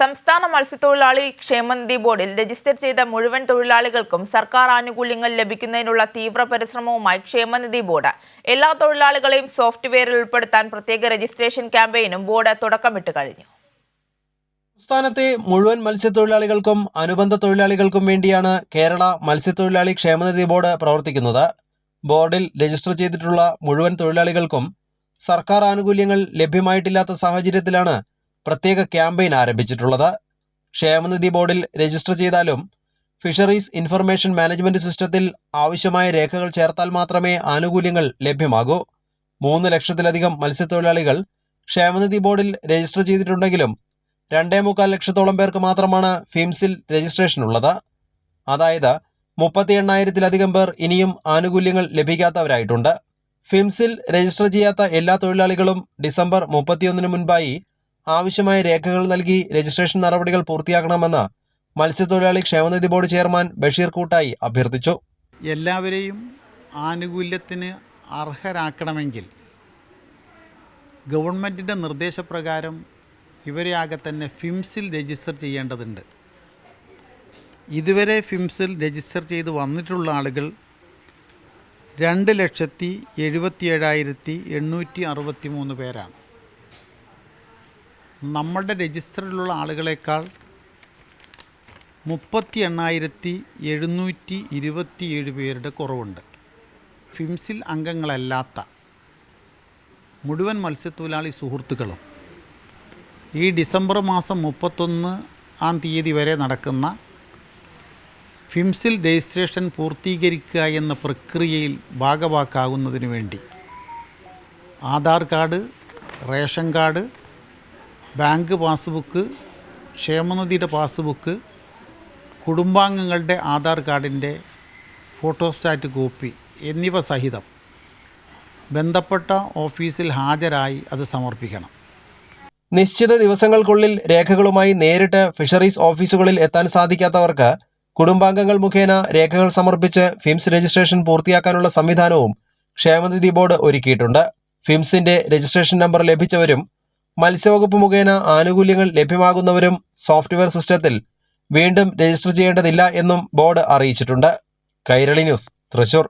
സംസ്ഥാന മത്സ്യത്തൊഴിലാളി ക്ഷേമനിധി ബോർഡിൽ രജിസ്റ്റർ ചെയ്ത മുഴുവൻ തൊഴിലാളികൾക്കും സർക്കാർ ആനുകൂല്യങ്ങൾ ലഭിക്കുന്നതിനുള്ള തീവ്ര പരിശ്രമവുമായി ക്ഷേമനിധി ബോർഡ്. എല്ലാ തൊഴിലാളികളെയും സോഫ്റ്റ്വെയറിൽ ഉൾപ്പെടുത്താൻ പ്രത്യേക രജിസ്ട്രേഷൻ ക്യാമ്പയിനും ബോർഡ് തുടക്കമിട്ട് കഴിഞ്ഞു. സംസ്ഥാനത്തെ മുഴുവൻ മത്സ്യത്തൊഴിലാളികൾക്കും അനുബന്ധ തൊഴിലാളികൾക്കും വേണ്ടിയാണ് കേരള മത്സ്യത്തൊഴിലാളി ക്ഷേമനിധി ബോർഡ് പ്രവർത്തിക്കുന്നത്. ബോർഡിൽ രജിസ്റ്റർ ചെയ്തിട്ടുള്ള മുഴുവൻ തൊഴിലാളികൾക്കും സർക്കാർ ആനുകൂല്യങ്ങൾ ലഭ്യമായിട്ടില്ലാത്ത സാഹചര്യത്തിലാണ് പ്രത്യേക ക്യാമ്പയിൻ ആരംഭിച്ചിട്ടുള്ളത്. ക്ഷേമനിധി ബോർഡിൽ രജിസ്റ്റർ ചെയ്താലും ഫിഷറീസ് ഇൻഫർമേഷൻ മാനേജ്മെന്റ് സിസ്റ്റത്തിൽ ആവശ്യമായ രേഖകൾ ചേർത്താൽ മാത്രമേ ആനുകൂല്യങ്ങൾ ലഭ്യമാകൂ. മൂന്ന് ലക്ഷത്തിലധികം മത്സ്യത്തൊഴിലാളികൾ ക്ഷേമനിധി ബോർഡിൽ രജിസ്റ്റർ ചെയ്തിട്ടുണ്ടെങ്കിലും രണ്ടേ മുക്കാൽ ലക്ഷത്തോളം പേർക്ക് മാത്രമാണ് ഫിംസിൽ രജിസ്ട്രേഷൻ ഉള്ളത്. അതായത് മുപ്പത്തി എണ്ണായിരത്തിലധികം പേർ ഇനിയും ആനുകൂല്യങ്ങൾ ലഭിക്കാത്തവരായിട്ടുണ്ട്. ഫിംസിൽ രജിസ്റ്റർ ചെയ്യാത്ത എല്ലാ തൊഴിലാളികളും ഡിസംബർ മുപ്പത്തിയൊന്നിന് മുൻപായി ആവശ്യമായ രേഖകൾ നൽകി രജിസ്ട്രേഷൻ നടപടികൾ പൂർത്തിയാക്കണമെന്ന് മത്സ്യത്തൊഴിലാളി ക്ഷേമനിധി ബോർഡ് ചെയർമാൻ ബഷീർ കൂട്ടായി അഭ്യർത്ഥിച്ചു. എല്ലാവരെയും ആനുകൂല്യത്തിന് അർഹരാക്കണമെങ്കിൽ ഗവൺമെന്റിന്റെ നിർദ്ദേശപ്രകാരം ഇവരെ ആകെ തന്നെ ഫിംസിൽ രജിസ്റ്റർ ചെയ്യേണ്ടതുണ്ട്. ഇതുവരെ ഫിംസിൽ രജിസ്റ്റർ ചെയ്ത് വന്നിട്ടുള്ള ആളുകൾ രണ്ട് ലക്ഷത്തി എഴുപത്തി ഏഴായിരത്തി എണ്ണൂറ്റി അറുപത്തി മൂന്ന് പേരാണ്. നമ്മളുടെ രജിസ്റ്ററിലുള്ള ആളുകളേക്കാൾ മുപ്പത്തി എണ്ണായിരത്തി എഴുന്നൂറ്റി ഇരുപത്തിയേഴ് പേരുടെ കുറവുണ്ട്. ഫിംസിൽ അംഗങ്ങളല്ലാത്ത മുഴുവൻ മത്സ്യത്തൊഴിലാളി സുഹൃത്തുക്കളും ഈ ഡിസംബർ മാസം മുപ്പത്തൊന്ന് ആം തീയതി വരെ നടക്കുന്ന ഫിംസിൽ രജിസ്ട്രേഷൻ പൂർത്തീകരിക്കുക എന്ന പ്രക്രിയയിൽ ഭാഗവാക്കാകുന്നതിന് വേണ്ടി Aadhaar card ration card bank passbook ക്ഷേമനിധിയുടെ passbook കുടുംബാംഗങ്ങളുടെ ആധാർ കാർഡിന്റെ ഫോട്ടോസ്റ്റാറ്റ് കോപ്പി എന്നിവ സഹിതം ബന്ധപ്പെട്ട ഓഫീസിൽ ഹാജരായി അത് സമർപ്പിക്കണം. നിശ്ചിത ദിവസങ്ങൾക്കുള്ളിൽ രേഖകളുമായി നേരിട്ട് ഫിഷറീസ് ഓഫീസുകളിൽ എത്താൻ സാധിക്കാത്തവർക്ക് കുടുംബാംഗങ്ങൾ മുഖേന രേഖകൾ സമർപ്പിച്ച് ഫിംസ് രജിസ്ട്രേഷൻ പൂർത്തിയാക്കാനുള്ള സംവിധാനവും ക്ഷേമനിധി ബോർഡ് ഒരുക്കിയിട്ടുണ്ട്. ഫിംസിന്റെ രജിസ്ട്രേഷൻ നമ്പർ ലഭിച്ചവരും മത്സ്യവകുപ്പ് മുഖേന ആനുകൂല്യങ്ങൾ ലഭ്യമാകുന്നവരും സോഫ്റ്റ്വെയർ സിസ്റ്റത്തിൽ വീണ്ടും രജിസ്റ്റർ ചെയ്യേണ്ടതില്ല എന്നും ബോർഡ് അറിയിച്ചിട്ടുണ്ട്. കൈരളി ന്യൂസ് തൃശൂർ.